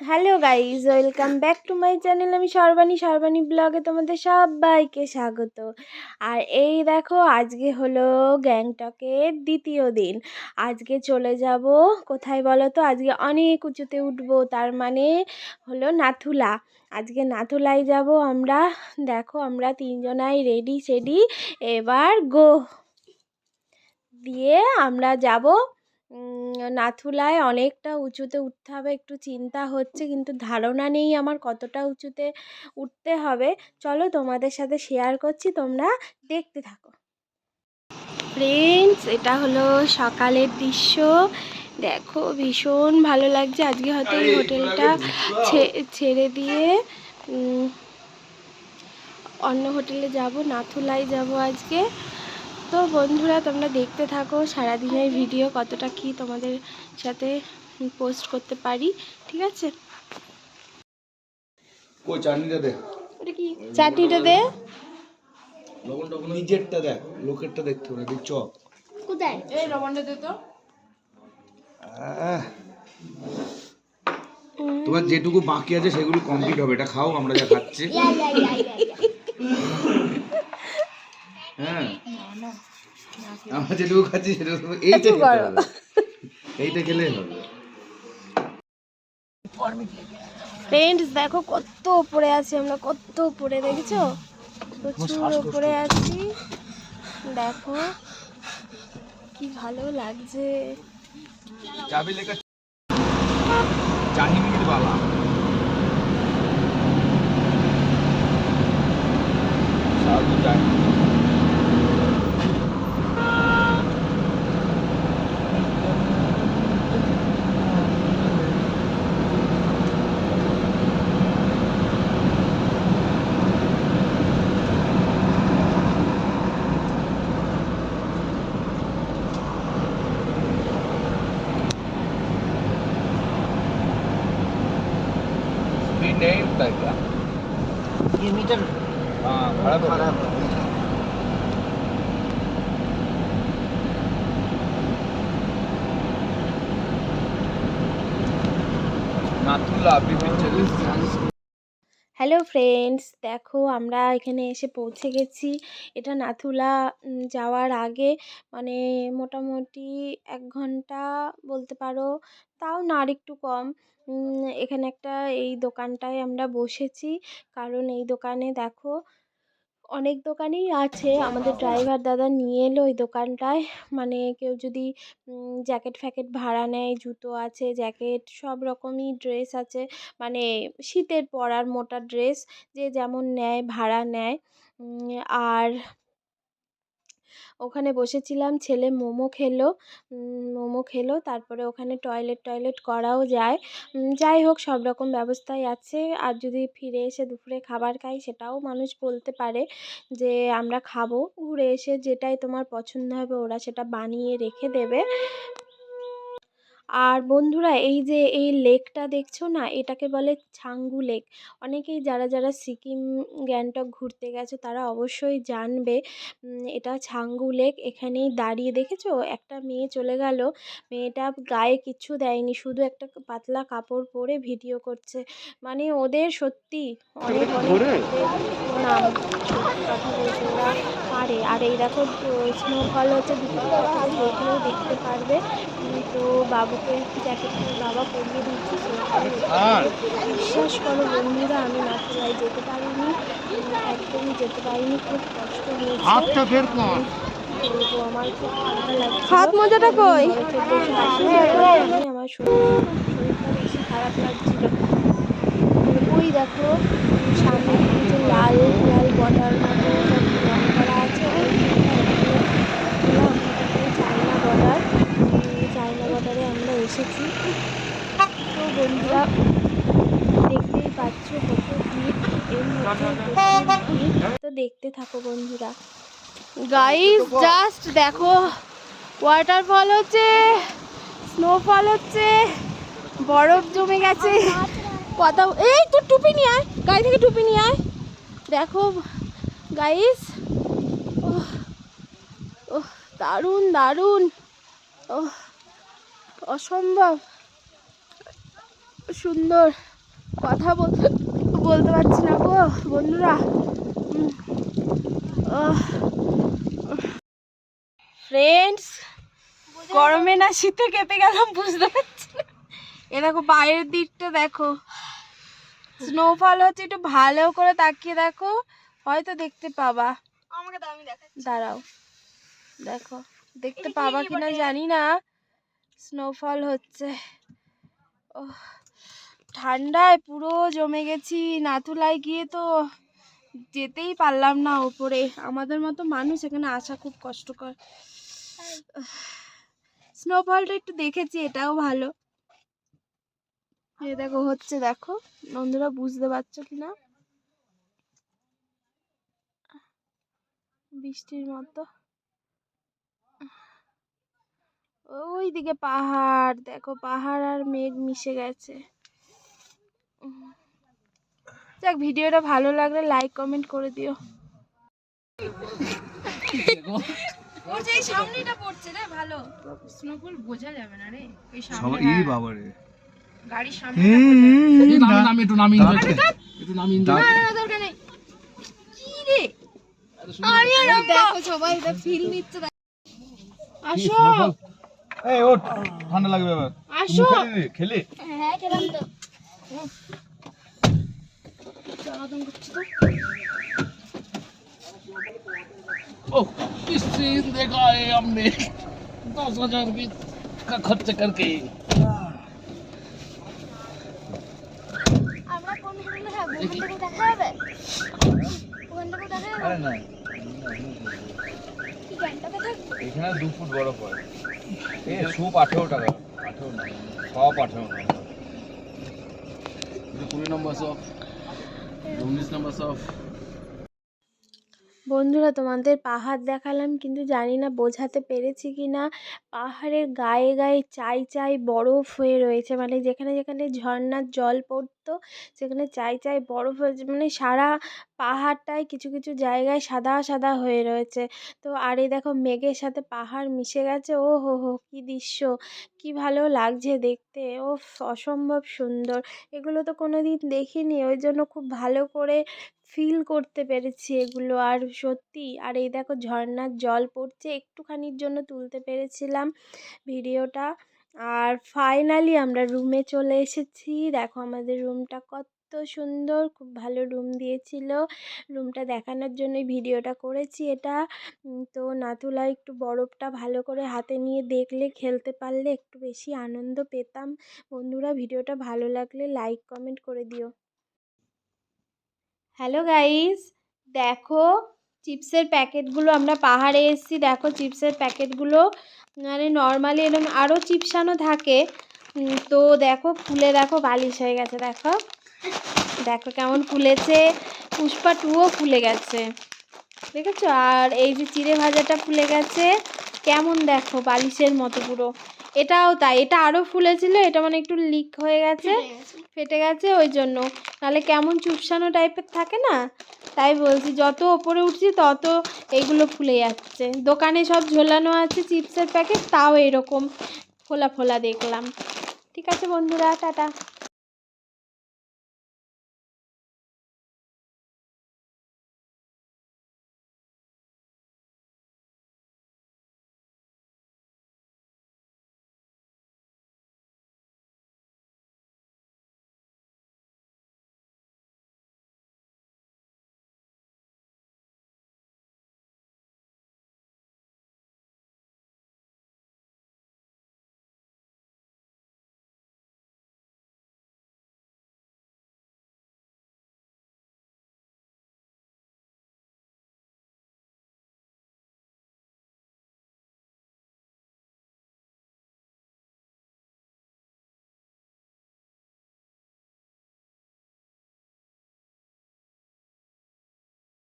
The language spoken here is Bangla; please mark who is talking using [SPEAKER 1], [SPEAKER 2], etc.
[SPEAKER 1] Hello guys welcome back to my channel. আমি সর্বাণী সর্বাণী ব্লগে তোমাদের সবাইকে স্বাগত। আর এই দেখো, আজকে হলো গ্যাংটকের দ্বিতীয় দিন। আজকে চলে যাব কোথায় বলো তো? আজকে অনেক উঁচুতে উঠবো, তার মানে হলো নাথুলা। আজকে নাথুলায় যাব আমরা। দেখো, আমরা তিনজনাই রেডি সেডি, এবার গো দিয়ে আমরা যাব নাথুলায় অনেকটা উঁচুতে উঠতে হবে একটু চিন্তা হচ্ছে কিন্তু ধারণা নেই আমার কতটা উঁচুতে উঠতে হবে। চলো তোমাদের সাথে শেয়ার করছি তোমরা দেখতে থাকো। ফ্রেন্ডস এটা হলো সকালের দৃশ্য। দেখো ভীষণ ভালো লাগছে। আজকে হয়তো এই হোটেলটা ছেড়ে দিয়ে অন্য হোটেলে যাব নাথুলায় যাব আজকে। তো বন্ধুরা তোমরা দেখতে থাকো সারাদিনের ভিডিও কতটা কি তোমাদের সাথে পোস্ট করতে পারি ঠিক আছে?
[SPEAKER 2] কই চাটনিটা দে।
[SPEAKER 1] ওটা কি? চাটনিটা দে।
[SPEAKER 2] লবণটা নিজেরটা দেখ লোকেরটা দেখতে হবে দেখ চপ
[SPEAKER 1] কোথায়?
[SPEAKER 2] আহ। তোমার যেটুকু বাকি আছে সেগুলো কমপ্লিট হবে এটা খাও আমরা যা খাচ্ছি। হ্যাঁ। আমরা যেটুকু খাচ্ছি সেটুকু এইটা খেতে হবে। এইটা খেলেই হবে।
[SPEAKER 1] ফ্রেন্ডস দেখো কত উপরে আছি আমরা কত উপরে দেখেছ? প্রচুর উপরে আছি। দেখো কি ভালো লাগছে।
[SPEAKER 2] চাবি লেখা জাহিঙ্গীর বালা
[SPEAKER 1] হ্যালো ফ্রেন্ডস দেখো আমরা এখানে এসে পৌঁছে গেছি। এটা নাথুলা যাওয়ার আগে। মানে মোটামুটি এক ঘণ্টা বলতে পারো, তাও না আর একটু কম। এখানে একটা এই দোকানটায় আমরা বসেছি। কারণ এই দোকানে দেখো অনেক দোকানেই আছে। আমাদের ড্রাইভার দাদা নিয়ে এলো ওই দোকানটায়। মানে কেউ যদি জ্যাকেট ফ্যাকেট ভাড়া নেয়, জুতো আছে জ্যাকেট সব রকমই ড্রেস আছে। মানে শীতের পরার মোটা ড্রেস যে যেমন নেয়, ভাড়া নেয়। আর ওখানে বসেছিলাম, ছেলে মোমো খেলো মোমো খেলো, তারপরে ওখানে টয়লেট টয়লেট করাও যায়। যাই হোক, সব রকম ব্যবস্থাই আছে। আর যদি ফিরে এসে দুপুরে খাবার খাই, সেটাও মানুষ বলতে পারে যে, আমরা খাব। ঘুরে এসে যেটাই তোমার পছন্দ হবে, ওরা সেটা বানিয়ে রেখে দেবে। আর বন্ধুরা এই যে এই লেকটা দেখছ না? এটাকে বলে ছাঙ্গু লেক। অনেকেই যারা যারা সিকিম গ্যাংটক ঘুরতে গেছো তারা অবশ্যই জানবে এটা ছাঙ্গু লেক। এখানেই দাঁড়িয়ে দেখেছ? একটা মেয়ে চলে গেল। মেয়েটা গায়ে কিচ্ছু দেয়নি শুধু একটা পাতলা কাপড় পরে ভিডিও করছে। মানে ওদের সত্যি অনেক অনেক নাম কথা বলতে ওরা পারে। আর এই দেখো স্নোফল হচ্ছে দেখতে পারবে। উম, বাবা পরিয়ে দিচ্ছি বিশ্বাস করো বন্ধুরা আমি নাথুলায় যেতে পারিনি। একদমই যেতে পারিনি খুব কষ্ট হয়েছে।
[SPEAKER 3] হাতটা বের কর।
[SPEAKER 1] বলব আমার খুব ঠান্ডা লাগছে। হাত মোজাটা কই? আমার শরীর বেশি খারাপ লাগছিল। ওই দেখো সামনে লাল লাল বর্ডার মতো সব রং করা আছে ওই চায়না বর্ডার চায়না বর্ডারে আমরা এসেছি। তো বন্ধুরা, দেখতেই পাচ্ছ কত ভিড়। এর মধ্যে তো দেখতে থাকো বন্ধুরা। গাইস জাস্ট দেখো ওয়াটারফল হচ্ছে স্নোফল হচ্ছে, বরফ জমে গেছে। কথা এই তোর টুপি নিয়ে আয়, গাড়ি থেকে টুপি নিয়ে আয়। দেখো গাইস ও দারুণ দারুণ। ওহ। অসম্ভব সুন্দর কথা বলতে বলতে পারছি না গো বন্ধুরা। ফ্রেন্ডস গরমে না শীতে কেঁপে গেলাম বুঝতে পারছি না। এ দেখো বাইরের দিকটা দেখো। স্নোফল হচ্ছে একটু ভালো করে তাকিয়ে দেখো হয়তো দেখতে পাবা।
[SPEAKER 4] আমাকে
[SPEAKER 1] দাঁড়াও। দেখো দেখতে পাবা কিনা জানি না। স্নোফল হচ্ছে। ও ঠান্ডায় পুরো জমে গেছি। নাথুলায় গিয়ে তো যেতেই পারলাম না উপরে আমাদের মতো মানুষ এখানে আসা খুব কষ্টকর। স্নোফলটা একটু দেখেছি, এটাও ভালো। দেখো, হচ্ছে দেখো। বন্ধুরা, বুঝতে পারছ কিনা? বৃষ্টির মতো। ওই দিকে পাহাড় দেখো পাহাড় আর মেঘ মিশে গেছে। যাক ভিডিওটা ভালো লাগলে লাইক কমেন্ট করে দিও। সামনেটা পড়ছে রে ভালো।
[SPEAKER 4] স্নোফল বোঝা যাবে না রে ওই
[SPEAKER 2] সবাই ই বাবা রে
[SPEAKER 4] গাড়ির সামনে
[SPEAKER 3] এই নামি নামি একটু নামি একটু নামি
[SPEAKER 4] দরকার নেই। কি রে? দেখো সবাই এটা ফিল নিচ্ছে আসো।
[SPEAKER 2] এই ওঠ ঠান্ডা লাগবে আবার
[SPEAKER 4] আসো
[SPEAKER 2] খেলে
[SPEAKER 4] হ্যাঁ কেরাম তো
[SPEAKER 3] ओह किस सीन देखा है हमने दस हजार भी का खर्च करके
[SPEAKER 4] আমরা কোন হোটেলে থাকবো ওখান থেকে দেখা যাবে ওখান থেকে দেখা যাবে
[SPEAKER 2] আরে না
[SPEAKER 4] কি গ্যাংটকে থাকবো
[SPEAKER 2] এখানে দু ফুট বরফ হয় এ আঠেরো টাকা। আঠেরো না সব আঠেরো টাকা।
[SPEAKER 3] কুড়ি নম্বর সব উনিশ নম্বর সব।
[SPEAKER 1] বন্ধুরা তোমাদের পাহাড় দেখালাম কিন্তু জানি না বোঝাতে পেরেছি কি না পাহাড়ের গায়ে গায়ে চাই চাই বরফ হয়ে রয়েছে মানে যেখানে যেখানে ঝর্ণার জল পড়তো সেখানে চাই চাই বরফ হয়েছে মানে সারা পাহাড়টায় কিছু কিছু জায়গায় সাদা সাদা হয়ে রয়েছে। তো আর এই দেখো মেঘের সাথে পাহাড় মিশে গেছে ও হো হো কী দৃশ্য, কী ভালো লাগছে দেখতে ও অসম্ভব সুন্দর। এগুলো তো কোনো দিন দেখিনি, ওই জন্য খুব ভালো করে ফিল করতে পেরেছি এগুলো। আর সত্যি, আর এই দেখো ঝর্ণার জল পড়ছে, একটুখানির জন্য তুলতে পেরেছিলাম ভিডিওটা আর ফাইনালি আমরা রুমে চলে এসেছি। দেখো আমাদের রুমটা কত সুন্দর, খুব ভালো রুম দিয়েছিল। রুমটা দেখানোর জন্যই ভিডিওটা করেছি এটা। তো নাতুলা একটু বরফটা ভালো করে হাতে নিয়ে দেখলে, খেলতে পারলে একটু বেশি আনন্দ পেতাম। বন্ধুরা ভিডিওটা ভালো লাগলে লাইক কমেন্ট করে দিও। হ্যালো গাইস দেখো চিপসের প্যাকেটগুলো আমরা পাহাড়ে এসেছি। দেখো চিপসের প্যাকেটগুলো মানে নর্মালি এরকম আরও চিপসানো থাকে। তো দেখো ফুলে দেখো বালিশ হয়ে গেছে দেখো। দেখো কেমন ফুলেছে। পুষ্পা টুও ফুলে গেছে। দেখেছ? আর এই যে চিড়ে ভাজাটা ফুলে গেছে। কেমন দেখো বালিশের মতো পুরো। এটাও তাই এটা আরও ফুলেছিল এটা মানে একটু লিক হয়ে গেছে ফেটে গেছে। ওই জন্য। নাহলে কেমন চুপসানো টাইপের থাকে না? তাই বলছি, যত ওপরে উঠছি তত এইগুলো ফুলে যাচ্ছে। দোকানে সব ঝোলানো আছে, চিপসের প্যাকেট, তাও এরকম ফোলা ফোলা দেখলাম। ঠিক আছে বন্ধুরা, টাটা।